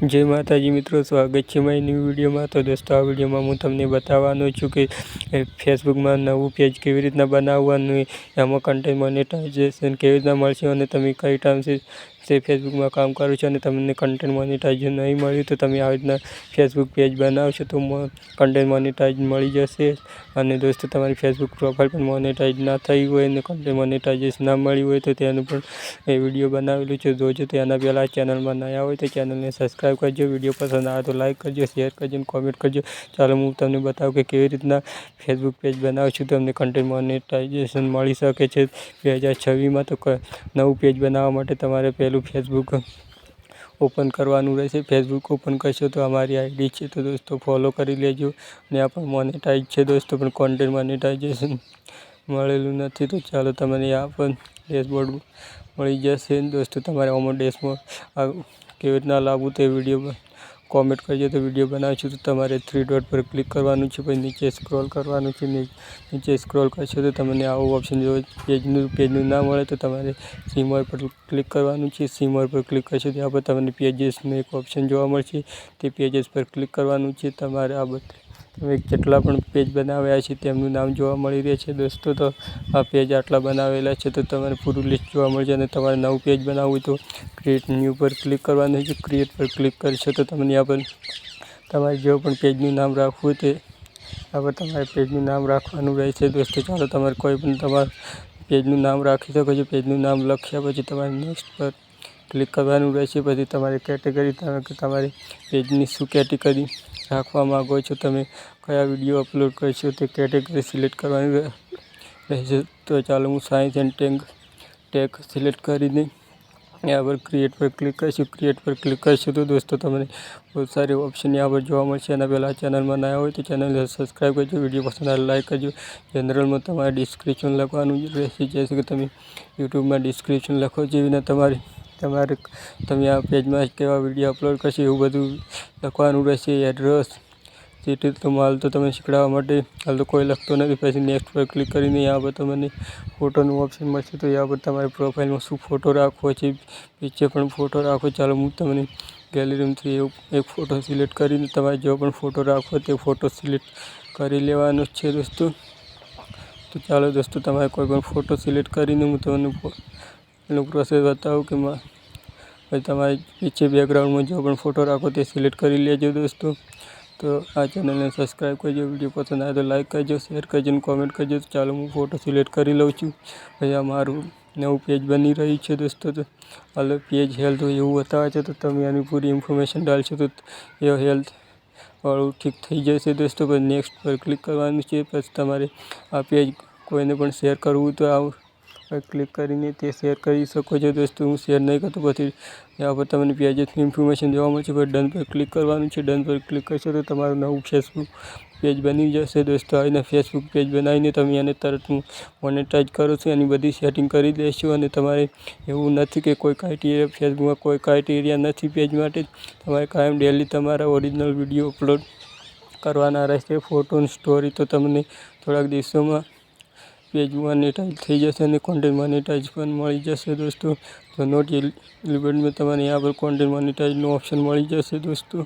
જય માતાજી મિત્રો, સ્વાગત છે મારી વિડીયોમાં. તો દોસ્તો, આ વિડીયોમાં હું તમને બતાવવાનો છું કે ફેસબુકમાં નવું પેજ કેવી રીતના બનાવવાનું, એમાં કન્ટેન્ટ મોનેટાઇઝેશન કેવી રીતના મળશે અને તમે કઈ ટાઈમથી તે ફેસબુકમાં કામ કરો છો અને તમને કન્ટેન્ટ મોનેટાઇઝેશન નહીં મળ્યું તો તમે આવી રીતના ફેસબુક પેજ બનાવશો તો કન્ટેન્ટ મોનેટાઇઝ મળી જશે. અને દોસ્તો, તમારી ફેસબુક પ્રોફાઇલ પણ મોનેટાઇઝ ના થઈ હોય અને કન્ટેન્ટ મોનેટાઇઝેશન ના મળ્યું હોય તો તેનું પણ એ વીડિયો બનાવેલું છે. જોજો એના પહેલાં ચેનલમાં નયા હોય તો ચેનલને સબસ્ક્રાઈબ કરજો. વીડિયો પસંદ આવે તો લાઈક કરજો શેર કરજો અને કોમેન્ટ કરજો. ચાલો, હું તમને બતાવું કે કેવી રીતના ફેસબુક પેજ બનાવું છું તમને કન્ટેન્ટ મોનેટાઇઝેશન મળી શકે છે. બે હજાર છવ્વીસમાં તો નવું પેજ બનાવવા માટે તમારે પહેલું ફેસબુક ઓપન કરવાનું રહેશે. ફેસબુક ઓપન કરશો તો અમારી આઈડી છે તો દોસ્તો ફોલો કરી લેજો. અને આ પણ મોનેટાઈઝ છે દોસ્તો, પણ કોન્ટેન્ટ મોનેટાઇઝેશન મળેલું નથી. તો ચાલો તમને આ પણ ડેશબોર્ડ મળી જશે. દોસ્તો તમારે આમાં ડેશબોર્ડ કેવી રીતના લાવવું તે વીડિયો કોમેન્ટ કરજો તો વીડિયો બનાવીશું તો તમારે થ્રી ડોટ પર ક્લિક કરવાનું છે, પછી નીચે સ્ક્રોલ કરવાનું છે, નીચે સ્ક્રોલ કરશો તો તમને આવું ઓપ્શન જો પેજનું પેજનું ના મળે તો તમારે સીમર પર ક્લિક કરવાનું છે. સીમર પર ક્લિક કરશો ત્યાં પર તમને પેજીસનું એક ઓપ્શન જોવા મળશે. તે પેજીસ પર ક્લિક કરવાનું છે. તમારે આ બધા તમે જેટલા પણ પેજ બનાવ્યા છે તેમનું નામ જોવા મળી રહે છે. દોસ્તો, તો આ પેજ આટલા બનાવેલા છે, તો તમારે પૂરું લિસ્ટ જોવા મળશે અને તમારે નવું પેજ બનાવવું હોય તો ક્રિએટ ન્યૂ પર ક્લિક કરવાનું છે. ક્રિએટ પર ક્લિક કરશો તો તમને આ પર તમારે જેવું પણ પેજનું નામ રાખવું તે આ પર તમારે પેજનું નામ રાખવાનું રહેશે. દોસ્તો, ચાલો તમારે કોઈ પણ તમારું પેજનું નામ રાખી શકો છો. પેજનું નામ લખ્યા પછી તમારે નેક્સ્ટ પર ક્લિક કરવાનું રહેશે. પછી તમારી કેટેગરી તમારી પેજની શું કેટેગરી રાખવા માગો છો તમે કયા વિડીયો અપલોડ કરશો તે કેટેગરી સિલેક્ટ કરવાની રહેશે તો ચાલો હું science and tech tech select કરીને यहाँ पर ક્રિએટ પર ક્લિક કરીશું ક્રિએટ પર ક્લિક કરીશું તો દોસ્તો તમને બહુ સારી ઓપ્શન यहाँ પર જોવા મળશે એના પહેલાં ચેનલમાં નયા હોય તો ચેનલને સબસ્ક્રાઈબ કરજો વિડીયો પસંદ આવે લાઈક કરજો જનરલમાં તમારે ડિસ્ક્રિપ્શન લખવાનું રહેશે જેસે કે તમે યુટ્યુબમાં ડિસ્ક્રિપ્શન લખો જેવી ને તમારી તમારે તમે આ પેજમાં કેવા વીડિયો અપલોડ કરશે એવું બધું લખવાનું રહેશે એડ્રેસ જેથી તમે હાલ તો તમે શીખડાવવા માટે, હાલ તો કોઈ લખતો નથી. પછી નેક્સ્ટ પર ક્લિક કરીને યા પર તમને ફોટોનું ઓપ્શન મળશે. તો યા પર તમારી પ્રોફાઇલમાં શું ફોટો રાખવો છે નીચે પણ ફોટો રાખો. ચાલો હું તમને ગેલેરીમાંથી એક ફોટો સિલેક્ટ કરીને તમારે જો પણ ફોટો રાખવો તે ફોટો સિલેક્ટ કરી લેવાનો છે દોસ્તો. તો ચાલો દોસ્તો, તમારે કોઈ પણ ફોટો સિલેક્ટ કરીને હું તમને એનો પ્રોસેસ બતાવું કે પછી તમારી નીચે બેકગ્રાઉન્ડમાં જો પણ ફોટો રાખો તે સિલેક્ટ કરી લેજો દોસ્તો. તો આ ચેનલને સબસ્ક્રાઈબ કરજો વીડિયો પસંદ આવે તો લાઈક કરજો શેર કરજો અને કોમેન્ટ કરજો. તો ચાલો હું ફોટો સિલેક્ટ કરી લઉં છું. પછી આ મારું નવું પેજ બની રહ્યું છે દોસ્તો. તો હાલ પેજ હેલ્થ હોય એવું બતાવે છે, તો તમે આની પૂરી ઇન્ફોર્મેશન ડાલશો તો એ હેલ્થ વાળું ઠીક થઈ જશે દોસ્તો. પછી નેક્સ્ટ પર ક્લિક કરવાનું છે. પછી તમારે આ પેજ કોઈને પણ શેર કરવું તો આવું ક્લિક કરીને તે શેર કરી શકો છો. દોસ્તો, હું શેર નહીં કરતો, પછી ત્યાં પર તમને પેજની ઇન્ફોર્મેશન જોવા મળશે પછી ડન પર ક્લિક કરવાનું છે. ડન પર ક્લિક કરશો તો તમારું નવું ફેસબુક પેજ બની જશે. દોસ્તો આવીને ફેસબુક પેજ બનાવીને તમે એને તરત મોનેટાઇઝ કરો છો, એની બધી સેટિંગ કરી દેશો. અને તમારે એવું નથી કે કોઈ ક્રાઇટેરિયા ફેસબુકમાં કોઈ ક્રાઇટેરિયા નથી પેજ માટે. તમારે કાયમ ડેલી તમારા ઓરિજિનલ વીડિયો અપલોડ કરવાના રહેશે. ફોટો સ્ટોરી તો તમને થોડાક દિવસોમાં પેજ મોનેટાઈઝ થઈ જશે અને કોન્ટેન્ટ મોનેટાઈઝ પણ મળી જશે દોસ્તો. તો નોટ લિમિટમાં તમારે यहाँ પર કોન્ટેન્ટ મોનેટાઈઝનો ઓપ્શન મળી જશે દોસ્તો.